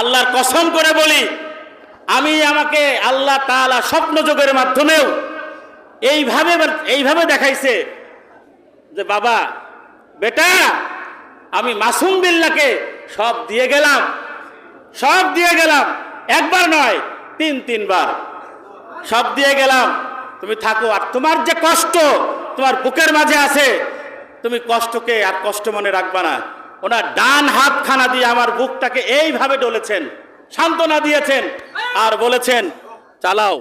আল্লাহর কসম করে বলি, আমি আমাকে আল্লাহ তাআলা স্বপ্ন যোগের মাধ্যমেও এইভাবে এইভাবে দেখাইছে যে, বাবা, বেটা, আমি মাসুম বিল্লাকে সব দিয়ে গেলাম, সব দিয়ে গেলাম, একবার নয়, তিন, তিনবার। সব দিয়ে গেলাম, তুমি থাকো, আর তোমার যে কষ্ট তোমার বুকের মাঝে আছে, তুমি কষ্টকে আর কষ্ট মনে রাখবা না। ওনার ডান হাতখানা দিয়ে আমার বুকটাকে এইভাবে ডলেছেন সান্ত্বনা দিয়েছেন আর বলেছেন চালাও।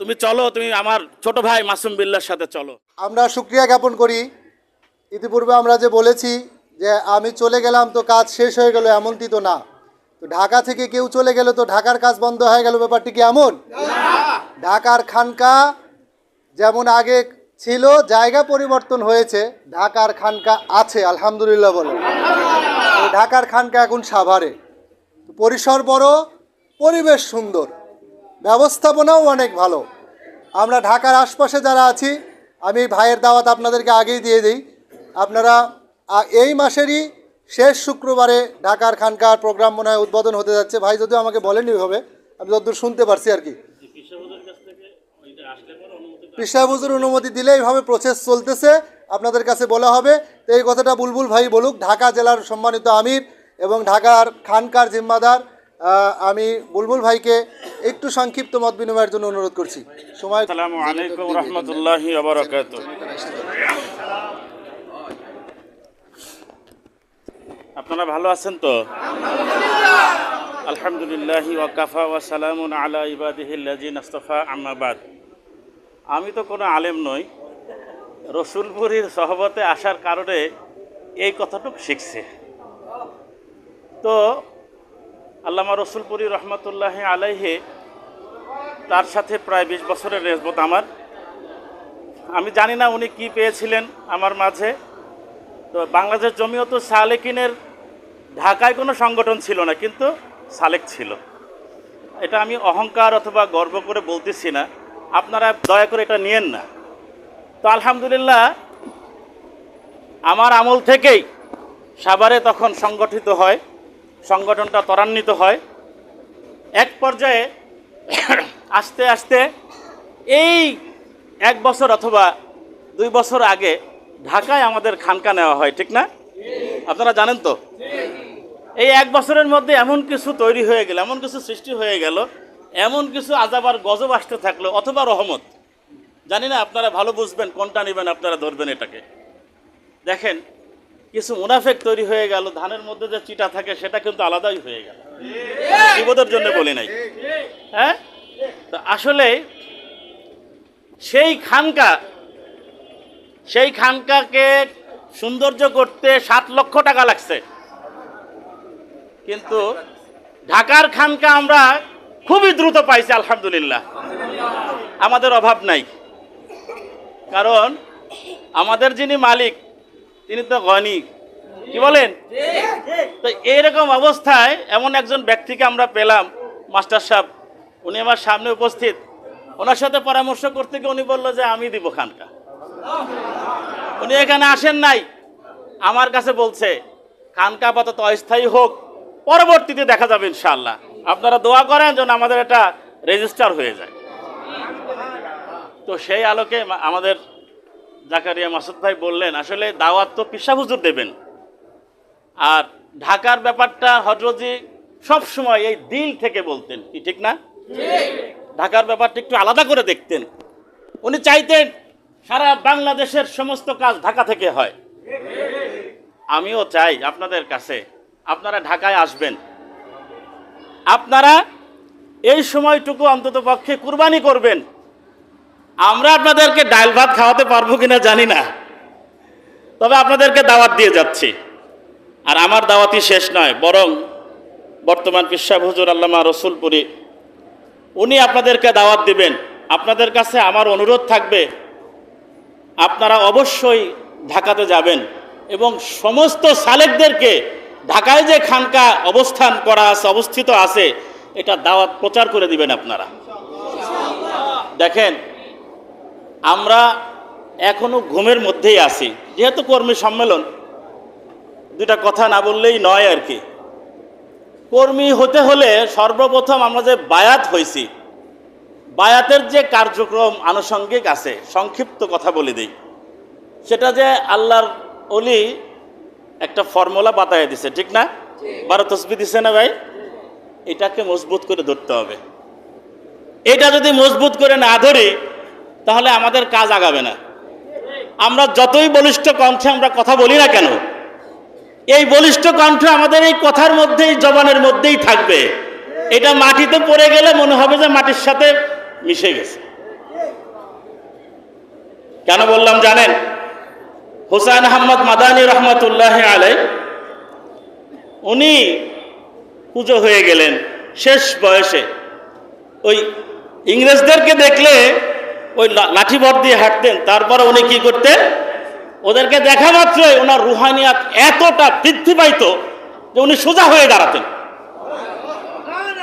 তুমি চলো তুমি আমার ছোট ভাই মাসুম বিল্লার সাথে চলো। আমরা সুক্রিয়া জ্ঞাপন করি। ইতিপূর্বে আমরা যে বলেছি যে আমি চলে গেলাম তো কাজ শেষ হয়ে গেল এমনটি তো না। তো ঢাকা থেকে কেউ চলে গেলে তো ঢাকার কাজ বন্ধ হয়ে গেল ব্যাপারটি কি এমন? ঢাকার খানকা যেমন আগে ছিল, জায়গা পরিবর্তন হয়েছে, ঢাকার খানকা আছে, আলহামদুলিল্লাহ বলে ঢাকার খানকা এখন সাভারে। পরিসর বড়, পরিবেশ সুন্দর, ব্যবস্থাপনাও অনেক ভালো। আমরা ঢাকার আশপাশে যারা আছি, আমি ভাইয়ের দাওয়াত আপনাদেরকে আগেই দিয়ে দিই। আপনারা এই মাসেরই শেষ শুক্রবারে ঢাকার খানকার প্রোগ্রাম মনে হয় উদ্বোধন হতে যাচ্ছে। ভাই, যদিও আমাকে বলেনি ওইভাবে, আমি যতদূর শুনতে পারছি আর কি। পেশা বুজুর অনুমতি দিলে এইভাবে প্রসেস চলতেছে। আপনাদের কাছে বলা হবে, তো এই কথাটা বুলবুল ভাই বলুক, ঢাকা জেলার সম্মানিত আমির এবং ঢাকার খানকার জিম্মাদার আমি বুলবুল ভাইকে একটু সংক্ষিপ্ত মত বিনিময়ের জন্য অনুরোধ করছি। সময় আপনারা ভালো আছেন তো? আলহামদুলিল্লাহ ওয়া সালামুন আলা ইবাদিহিল্লাজিন আস্তফা আম্মাবাদ আমি তো কোনো আলেম নই। রসুলপুরীর সহবতে আসার কারণে এই কথাটুক শিখছে। তো আল্লামা রসুলপুরি রহমতুল্লাহ আলাইহে তার সাথে প্রায় বিশ বছরের রেসবত আমার। আমি জানি না উনি কি পেয়েছিলেন আমার মাঝে। তো বাংলাদেশ জমিয়ত সালেকিনের ঢাকায় কোনো সংগঠন ছিল না, কিন্তু সালেক ছিল। এটা আমি অহংকার অথবা গর্ব করে বলতেছি না। আপনারা দয়া করে এটা নিয়েন না। তো আলহামদুলিল্লাহ, আমার আমল থেকেই সাভারে তখন সংগঠিত হয়, সংগঠনটা ত্বরান্বিত হয়। এক পর্যায়ে আস্তে আস্তে এই এক বছর অথবা দুই বছর আগে ঢাকায় আমাদের খানকা নেওয়া হয়, ঠিক না? আপনারা জানেন তো? এই এক বছরের মধ্যে এমন কিছু তৈরি হয়ে গেল, এমন কিছু সৃষ্টি হয়ে গেল এমন কিছু আজাবার গজব আসতে থাকল, অথবা রহমত। জানি না আপনারা ভালো বুঝবেন, কোনটা নেবেন, আপনারা ধরবেন এটাকে। দেখেন, কিছু মুনাফেক তৈরি হয়ে গেল, ধানের মধ্যে যে চিটা থাকে, সেটা কিন্তু আলাদাই হয়ে গেল। বিপদের জন্য বলি নাই। হ্যাঁ? তো আসলে, সেই খানকা, সেই খানকাকে সৌন্দর্য করতে সাত লক্ষ টাকা লাগছে। কিন্তু ঢাকার খানকা আমরা খুবই দ্রুত পাইছে, আলহামদুলিল্লাহ। আমাদের অভাব নাই। কারণ আমাদের যিনি মালিক, তিনি তো গনি। কি বলেন? তো এইরকম অবস্থায় এমন একজন ব্যক্তিকে আমরা পেলাম, মাস্টার সাহেব। উনি আমার সামনে উপস্থিত। ওনার সাথে পরামর্শ করতে গিয়ে উনি বলল যে, আমি দিব খানকা। উনি এখানে আসেন নাই। আমার কাছে বলছে, খানকা আপাতত অস্থায়ী হোক, পরবর্তীতে দেখা যাবে ইনশাল্লাহ আপনারা দোয়া করেন যেন আমাদের এটা রেজিস্টার হয়ে যায়। তো সেই আলোকে আমাদের জাকারিয়া মাসুদ ভাই বললেন, আসলে দাওয়াত তো পিসা হুজুর দেবেন। আর ঢাকার ব্যাপারটা হজরতজি সব সময় এই দিল থেকে বলতেন, কি ঠিক না? ঢাকার ব্যাপারটা একটু আলাদা করে দেখতেন। উনি চাইতেন সারা বাংলাদেশের সমস্ত কাজ ঢাকা থেকে হয়। আমিও চাই আপনাদের কাছে, আপনারা ঢাকায় আসবেন। আপনারা এই সময়টুকু অন্তত পক্ষে কুরবানি করবেন। আমরা আপনাদেরকে ডাল ভাত খাওয়াতে পারব কিনা জানি না। তবে আপনাদেরকে দাওয়াত দিয়ে যাচ্ছি। আর আমার দাওয়াতই শেষ নয়, বরং বর্তমান পিসা হুজুর আল্লামা রসুলপুরি, উনি আপনাদেরকে দাওয়াত দিবেন। আপনাদের কাছে আমার অনুরোধ থাকবে, আপনারা অবশ্যই ঢাকাতে যাবেন এবং সমস্ত সালেকদেরকে ঢাকায় যে খানকা অবস্থান করা আছে, অবস্থিত আছে, এটা দাওয়াত প্রচার করে দিবেন আপনারা। দেখেন, আমরা এখনও ঘুমের মধ্যেই আছি। যেহেতু কর্মী সম্মেলন দুটা কথা না বললেই নয় আর কি। কর্মী হতে হলে সর্বপ্রথম আমরা যে বায়াত হয়েছি, বায়াতের যে কার্যক্রম আনুষঙ্গিক আছে, সংক্ষিপ্ত কথা বলে দিই। সেটা যে আল্লাহর অলি একটা ফর্মুলা বাতায় দিছে, ঠিক না? বারো তসবি দিছে না ভাই? এটাকে মজবুত করে ধরতে হবে। এটা যদি মজবুত করে না ধরি, তাহলে আমাদের কাজ আগাবে না। আমরা যতই বলিষ্ঠ কণ্ঠে আমরা কথা বলি না কেন, এই বলিষ্ঠ কণ্ঠ আমাদের এই কথার মধ্যেই জবানের মধ্যেই থাকবে। এটা মাটিতে পড়ে গেলে মনে হবে যে মাটির সাথে মিশে গেছে। কেন বললাম জানেন? হুসাইন আহমদ মাদানী রহমতুল্লাহ আলাই উনি পুজো হয়ে গেলেন শেষ বয়সে। ওই ইংরেজদেরকে দেখলে ওই লা- লাঠি ভর দিয়ে হাঁটতেন, তারপরে উনি কি করতেন? ওদেরকে দেখা মাত্রই ওনার রুহানিয়াত এতটা বৃদ্ধি পাইতো যে উনি সোজা হয়ে দাঁড়াতেন।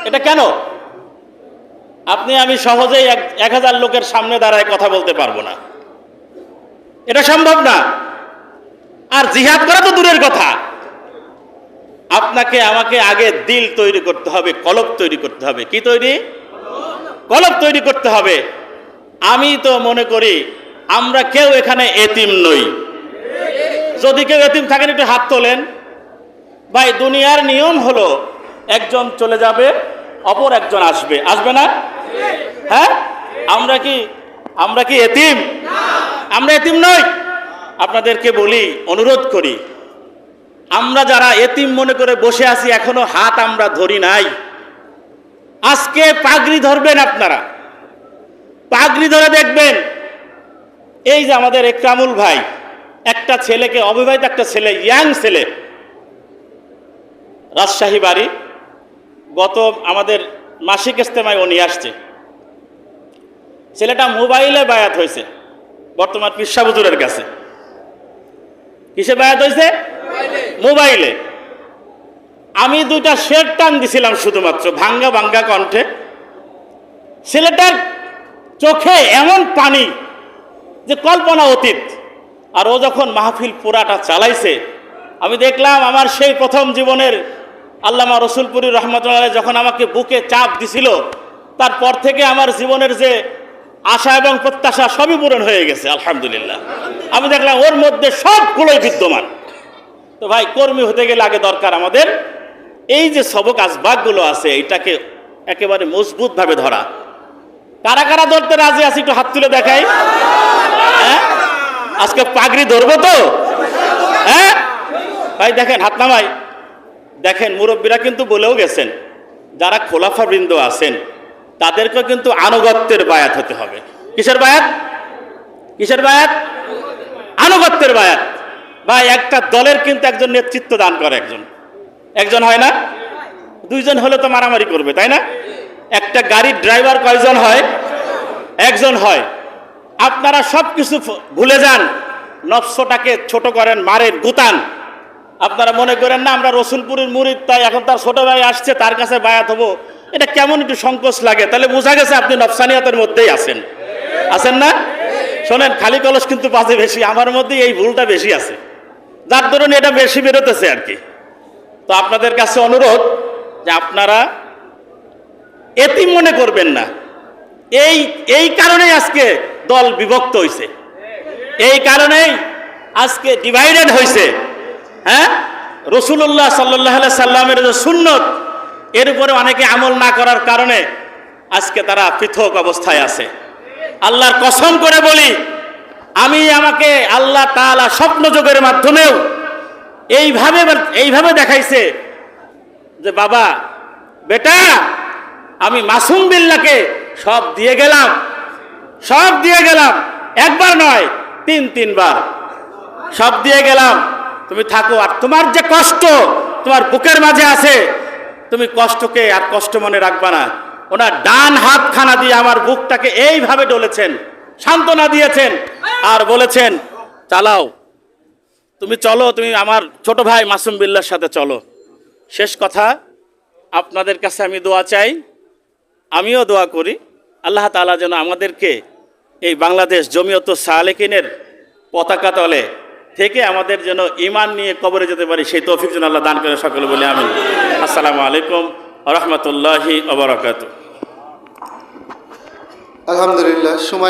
এটা কেন? আপনি আমি সহজেই এক হাজার লোকের সামনে দাঁড়ায় কথা বলতে পারব না। এটা সম্ভব না। আর জিহাদ করা তো দূরের কথা। আপনাকে আমাকে আগে দিল তৈরি করতে হবে কলব তৈরি করতে হবে। কি তৈরি? কলব তৈরি করতে হবে। আমি তো মনে করি আমরা কেউ এখানে এতিম নই। যদি কেউ এতিম থাকেন একটু হাত তোলেন। ভাই দুনিয়ার নিয়ম হলো একজন চলে যাবে অপর একজন আসবে। আসবে না? হ্যাঁ? আমরা কি আমরা কি এতিম? আমরা এতিম নই? আপনাদেরকে বলি, অনুরোধ করি, আমরা যারা এতিম মনে করে বসে আছি, এখনও হাত আমরা ধরি নাই। আজকে পাগড়ি ধরবেন আপনারা। পাগড়ি ধরে দেখবেন, এই যে আমাদের একরামুল ভাই, একটা ছেলেকে, অবিবাহিত একটা ছেলে, ইয়াং ছেলে। রাজশাহী বাড়ি, গত আমাদের মাসিক ইস্তেমায় নিয়ে আসছে। ছেলেটা মোবাইলে বায়াত হয়েছে, বর্তমান পিসা বুজুরের কাছে। কিসে বায়াত হয়েছে মোবাইলে। আমি দুইটা শের টান দিছিলাম শুধুমাত্র, ভাঙ্গা ভাঙ্গা কণ্ঠে। ছেলেটার চোখে এমন পানি যে কল্পনা অতীত। আর ও যখন মাহফিল পুরাটা চালাইছে, আমি দেখলাম আমার সেই প্রথম জীবনের আল্লামা রসুলপুরি রহমতুল্লাহ যখন আমাকে বুকে চাপ দিছিল, তারপর থেকে আমার জীবনের যে আশা এবং প্রত্যাশা সবই পূরণ হয়ে গেছে, আলহামদুলিল্লাহ। আমি দেখলাম ওর মধ্যে সবগুলোই বিদ্যমান। তো ভাই, কর্মী হতে গেলে আগে দরকার আমাদের এই যে সবক আসবাবগুলো আছে, এটাকে একেবারে মজবুতভাবে ধরা। কারা কারা ধরতে রাজি আছে একটু হাত তুলে দেখাই? হ্যাঁ? আজকে পাগড়ি ধরবো তো? হ্যাঁ? ভাই, দেখেন, হাত নামাই। দেখেন, মুরব্বীরা কিন্তু বলেও গেছেন, যারা খোলাফা বৃন্দ আছেন তাদেরকে কিন্তু আনুগত্যের বায়াত হতে হবে। কিসের বায়াত? কিসের বায়াত? আনুগত্যের বায়াত। বা একটা দলের কিন্তু একজন নেতৃত্ব দান করে একজন। একজন হয় না? দুইজন হলে তো মারামারি করবে, তাই না? একটা গাড়ির ড্রাইভার কয়জন হয়? একজন হয়। আপনারা সব কিছু ভুলে যান। নফসটাকে ছোট করেন, মারেন, গুতান। আপনারা মনে করেন না, আমরা রসুলপুরের মুরিদ, তাই এখন তার ছোট ভাই আসছে, তার কাছে বায়াত হব। এটা কেমন একটু সংকোচ লাগে? তাহলে বোঝা গেছে আপনি নফসানিয়াতের মধ্যেই আছেন। আছেন না? শোনেন, খালি কলস কিন্তু বাজে বেশি, আমার মধ্যে এই ভুলটা বেশি আছে। যার ধরুন এটা বেশি বেরোতেছে আর কি। তো আপনাদের কাছে অনুরোধ যে আপনারা এতিম মনে করবেন না। এই এই কারণেই আজকে দল বিভক্ত হয়েছে এই কারণেই আজকে ডিভাইডেড হয়েছে হ্যাঁ? রসুল্লাহ সাল্লাহ সাল্লামের যে সুন্নত এর উপরে অনেকে আমল না করার কারণে আজকে তারা পৃথক অবস্থায় আছে। আল্লাহর কসম করে বলি, আমি আমাকে আল্লাহ তাআলা স্বপ্ন যোগের মাধ্যমেও এইভাবে এইভাবে দেখাইছে যে, বাবা, বেটা, আমি মাসুম বিল্লাকে সব দিয়ে গেলাম, সব দিয়ে গেলাম, একবার নয়, তিন, তিনবার। সব দিয়ে গেলাম, তুমি থাকো, আর তোমার যে কষ্ট তোমার বুকের মাঝে আছে তুমি কষ্টকে আর কষ্ট মনে রাখবা না। ওনার ডান হাত খানা দিয়ে আমার বুকটাকে এইভাবে ডলেছেন, সান্ত্বনা দিয়েছেন আর বলেছেন, চালাও। তুমি চলো, তুমি আমার ছোট ভাই মাসুম বিল্লার সাথে চলো। শেষ কথা, আপনাদের কাছে আমি দোয়া চাই, আমিও দোয়া করি। আল্লাহ তাআলা যেন আমাদেরকে এই বাংলাদেশ জমিয়ত সালেকিনের পতাকা তলে থেকে আমাদের যেন ইমান নিয়ে কবরে যেতে পারি, সেই তৌফিক যেন আল্লাহ দান করে সকলে বলে আমি আসসালামু আলাইকুম রহমতুল্লাহি ওবরাকাতু আলহামদুলিল্লাহ সময়